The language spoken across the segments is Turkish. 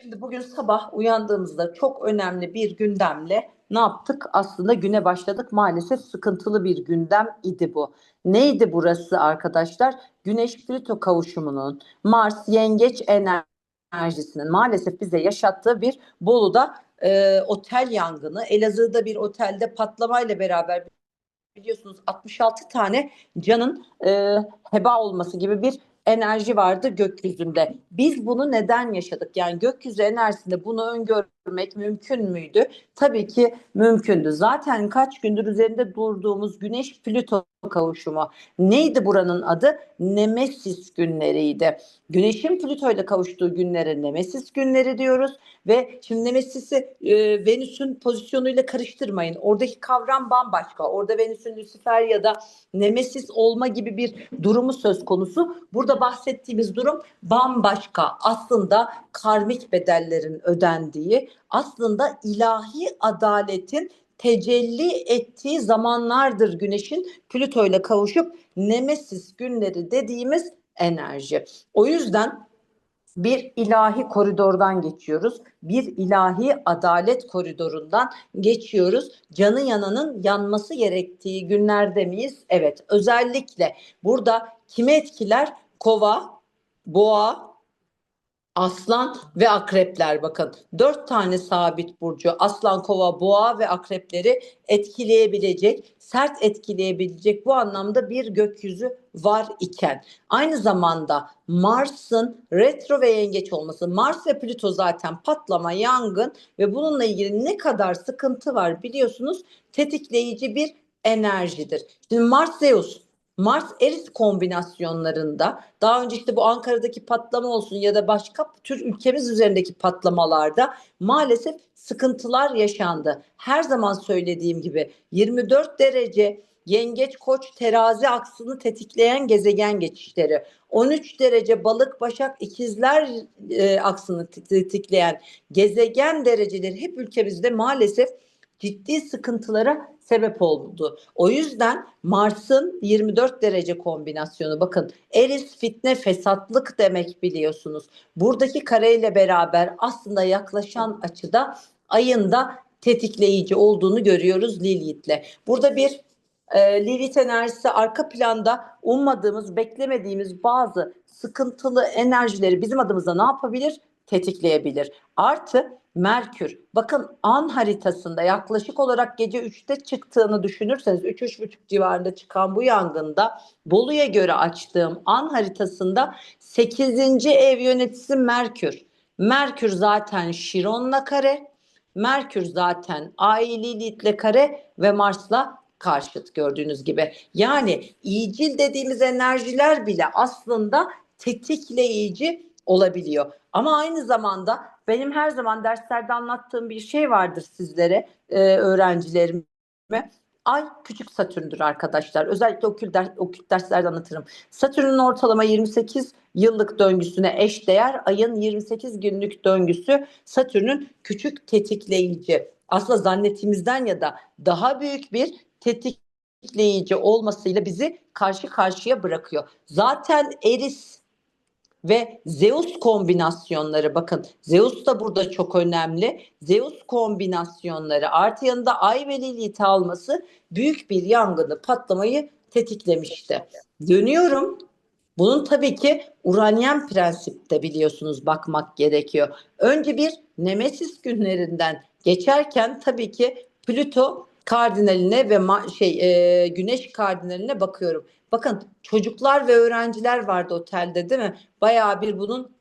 Şimdi bugün sabah uyandığımızda çok önemli bir gündemle ne yaptık? Aslında güne başladık. Maalesef sıkıntılı bir gündem idi bu. Neydi burası arkadaşlar? Güneş-Plüto kavuşumunun, Mars yengeç enerjisinin maalesef bize yaşattığı bir Bolu'da e, otel yangını. Elazığ'da bir otelde patlamayla beraber biliyorsunuz 66 tane canın e, heba olması gibi bir enerji vardı gökyüzünde. Biz bunu neden yaşadık? Yani gökyüzü enerjisinde bunu öngörmek mümkün müydü? Tabii ki mümkündü. Zaten kaç gündür üzerinde durduğumuz Güneş Plüto kavuşumu. Neydi buranın adı? Nemesis günleriydi. Güneşin Plüto ile kavuştuğu günlere Nemesis günleri diyoruz ve şimdi Nemesis'i e, Venüs'ün pozisyonuyla karıştırmayın. Oradaki kavram bambaşka. Orada Venüs'ün Lucifer ya da Nemesis olma gibi bir durumu söz konusu. Burada bahsettiğimiz durum bambaşka. Aslında karmik bedellerin ödendiği, aslında ilahi adaletin tecelli ettiği zamanlardır Güneş'in Plüto ile kavuşup Nemesis günleri dediğimiz enerji. O yüzden bir ilahi koridordan geçiyoruz. Bir ilahi adalet koridorundan geçiyoruz. Canı yananın yanması gerektiği günlerde miyiz? Evet. Özellikle burada kimi etkiler? Kova, boğa, Aslan ve akrepler bakın. Dört tane sabit burcu aslan, kova, boğa ve akrepleri etkileyebilecek, sert etkileyebilecek bu anlamda bir gökyüzü var iken. Aynı zamanda Mars'ın retro ve yengeç olması. Mars ve Plüto zaten patlama, yangın ve bununla ilgili ne kadar sıkıntı var biliyorsunuz tetikleyici bir enerjidir. Şimdi Mars Zeus Mars Eris kombinasyonlarında daha önce işte bu Ankara'daki patlama olsun ya da başka tür ülkemiz üzerindeki patlamalarda maalesef sıkıntılar yaşandı. Her zaman söylediğim gibi 24 derece yengeç koç terazi aksını tetikleyen gezegen geçişleri 13 derece balık başak ikizler e, aksını tetikleyen gezegen dereceleri hep ülkemizde maalesef ciddi sıkıntılara sebep oldu. O yüzden Mars'ın 24 derece kombinasyonu bakın Eris fitne fesatlık demek biliyorsunuz. Buradaki kareyle beraber aslında yaklaşan açıda ayın da tetikleyici olduğunu görüyoruz Lilith'le. Burada bir e, Lilith enerjisi arka planda ummadığımız, beklemediğimiz bazı sıkıntılı enerjileri bizim adımıza ne yapabilir? Tetikleyebilir. Artı Merkür. Bakın an haritasında yaklaşık olarak gece 3'te çıktığını düşünürseniz 3-3.30 civarında çıkan bu yangında Bolu'ya göre açtığım an haritasında 8. ev yöneticisi Merkür. Merkür zaten Şiron'la kare. Merkür zaten Ay Lilith'le kare ve Mars'la karşıt gördüğünüz gibi. Yani iyicil dediğimiz enerjiler bile aslında tetikleyici olabiliyor. Ama aynı zamanda benim her zaman derslerde anlattığım bir şey vardır sizlere, e, öğrencilerime. Ay küçük Satürn'dür arkadaşlar. Özellikle okült, ders, okült derslerde anlatırım. Satürn'ün ortalama 28 yıllık döngüsüne eş değer. Ayın 28 günlük döngüsü Satürn'ün küçük tetikleyici. Aslında zannettiğimizden ya da daha büyük bir tetikleyici olmasıyla bizi karşı karşıya bırakıyor. Zaten Eris ve Zeus kombinasyonları bakın Zeus da burada çok önemli. Zeus kombinasyonları artı yanında Ay ve Lilith alması büyük bir yangını patlamayı tetiklemişti. Dönüyorum. Bunun tabii ki Uranyen prensipte biliyorsunuz bakmak gerekiyor. Önce bir Nemesis günlerinden geçerken tabii ki Plüto kardinaline ve şey e, Güneş kardinaline bakıyorum. Bakın çocuklar ve öğrenciler vardı otelde değil mi? Bayağı bir bunun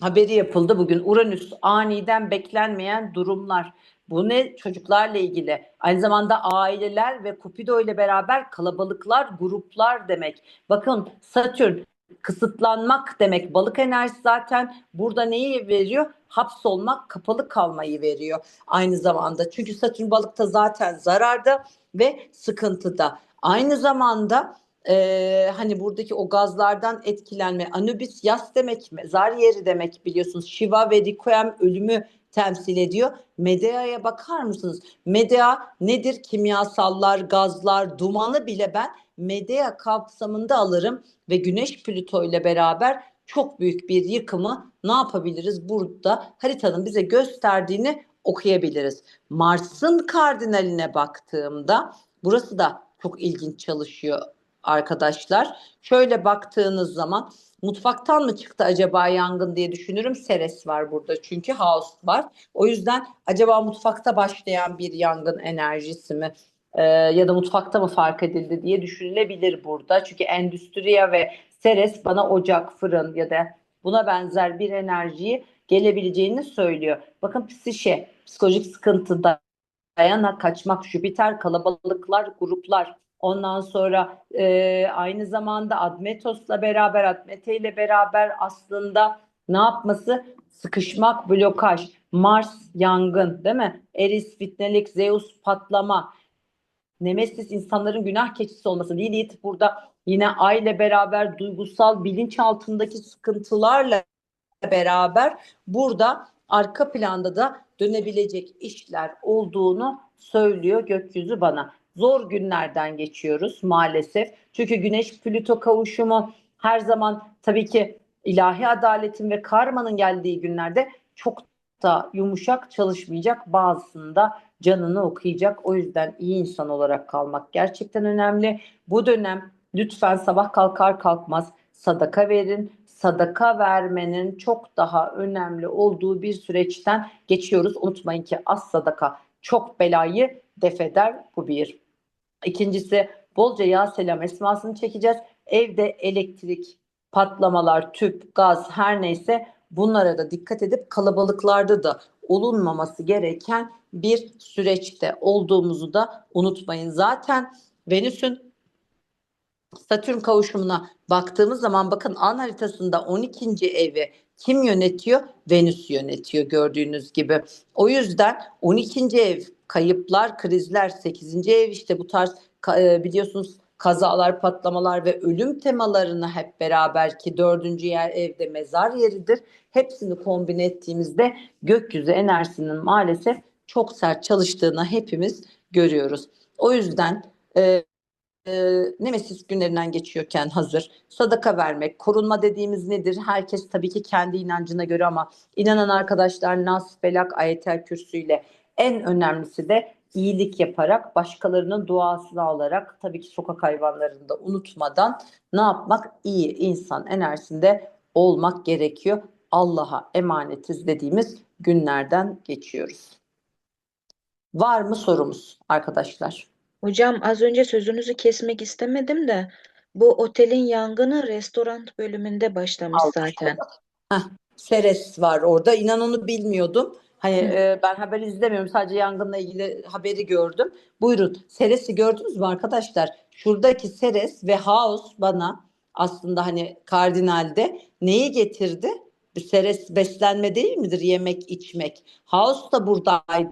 haberi yapıldı bugün. Uranüs aniden beklenmeyen durumlar. Bu ne çocuklarla ilgili? Aynı zamanda aileler ve Cupido ile beraber kalabalıklar, gruplar demek. Bakın Satürn kısıtlanmak demek. Balık enerjisi zaten burada neyi veriyor? Hapsolmak, kapalı kalmayı veriyor aynı zamanda. Çünkü Satürn balıkta zaten zararda ve sıkıntıda. Aynı zamanda e, hani buradaki o gazlardan etkilenme Anubis yas demek mi? Zar yeri demek biliyorsunuz. Shiva ve Requiem ölümü temsil ediyor. Medea'ya bakar mısınız? Medea nedir? Kimyasallar, gazlar, dumanı bile ben Medea kapsamında alırım ve Güneş Plüto ile beraber çok büyük bir yıkımı ne yapabiliriz? Burada haritanın bize gösterdiğini okuyabiliriz. Mars'ın kardinaline baktığımda burası da çok ilginç çalışıyor arkadaşlar. Şöyle baktığınız zaman mutfaktan mı çıktı acaba yangın diye düşünürüm. Seres var burada çünkü house var. O yüzden acaba mutfakta başlayan bir yangın enerjisi mi? Ee, ya da mutfakta mı fark edildi diye düşünülebilir burada. Çünkü endüstriya ve Seres bana ocak, fırın ya da buna benzer bir enerjiyi gelebileceğini söylüyor. Bakın psişe, psikolojik sıkıntı, dayana, kaçmak, Jüpiter, kalabalıklar, gruplar. Ondan sonra e, aynı zamanda Admetos'la beraber, Admete ile beraber aslında ne yapması? Sıkışmak, blokaj, Mars yangın değil mi? Eris fitnelik, Zeus patlama, Nemesis insanların günah keçisi olması. Lilith burada yine ay ile beraber duygusal bilinç altındaki sıkıntılarla beraber burada arka planda da dönebilecek işler olduğunu söylüyor gökyüzü bana. Zor günlerden geçiyoruz maalesef. Çünkü Güneş Plüto kavuşumu her zaman tabii ki ilahi adaletin ve karmanın geldiği günlerde çok da yumuşak çalışmayacak. Bazısında canını okuyacak. O yüzden iyi insan olarak kalmak gerçekten önemli. Bu dönem lütfen sabah kalkar kalkmaz sadaka verin. Sadaka vermenin çok daha önemli olduğu bir süreçten geçiyoruz. Unutmayın ki az sadaka çok belayı defeder. Bu bir. İkincisi bolca yağ selam esmasını çekeceğiz. Evde elektrik, patlamalar, tüp, gaz her neyse bunlara da dikkat edip kalabalıklarda da olunmaması gereken bir süreçte olduğumuzu da unutmayın. Zaten Venüs'ün Satürn kavuşumuna baktığımız zaman bakın an haritasında 12. evi kim yönetiyor? Venüs yönetiyor gördüğünüz gibi. O yüzden 12. ev kayıplar, krizler, 8. ev işte bu tarz e, biliyorsunuz kazalar, patlamalar ve ölüm temalarını hep beraber ki dördüncü yer evde mezar yeridir. Hepsini kombine ettiğimizde gökyüzü enerjisinin maalesef çok sert çalıştığını hepimiz görüyoruz. O yüzden e, e, Nemesis günlerinden geçiyorken hazır sadaka vermek, korunma dediğimiz nedir? Herkes tabii ki kendi inancına göre ama inanan arkadaşlar Nas, Felak, Ayetel Kürsü ile en önemlisi de iyilik yaparak, başkalarının duasını alarak, tabii ki sokak hayvanlarını da unutmadan ne yapmak? İyi insan enerjisinde olmak gerekiyor. Allah'a emanetiz dediğimiz günlerden geçiyoruz. Var mı sorumuz arkadaşlar? Hocam az önce sözünüzü kesmek istemedim de bu otelin yangını restoran bölümünde başlamış zaten. Heh, Seres var orada. İnan onu bilmiyordum. Hani e, ben haber izlemiyorum. Sadece yangınla ilgili haberi gördüm. Buyurun. Seres'i gördünüz mü arkadaşlar? Şuradaki Seres ve House bana aslında hani kardinalde neyi getirdi? Bir Seres beslenme değil midir? Yemek, içmek. House da buradaydı.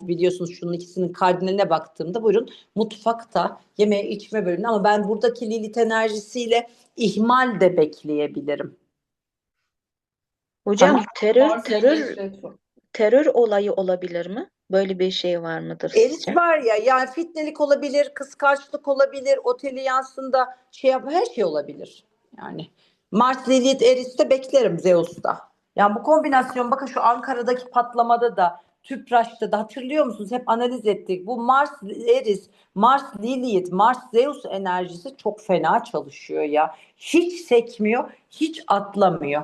Biliyorsunuz şunun ikisinin kardinaline baktığımda buyurun mutfakta yeme içme bölümünde ama ben buradaki Lilith enerjisiyle ihmal de bekleyebilirim. Hocam Tamam. terör terör. Terör olayı olabilir mi? Böyle bir şey var mıdır sizce? var ya yani fitnelik olabilir, kıskançlık olabilir, oteli yansında şey yap her şey olabilir. Yani Mars Lilith Eris'te beklerim Zeus'ta. Yani bu kombinasyon bakın şu Ankara'daki patlamada da Tüpraş'ta da hatırlıyor musunuz? Hep analiz ettik. Bu Mars Eris, Mars Lilith, Mars Zeus enerjisi çok fena çalışıyor ya. Hiç sekmiyor, hiç atlamıyor.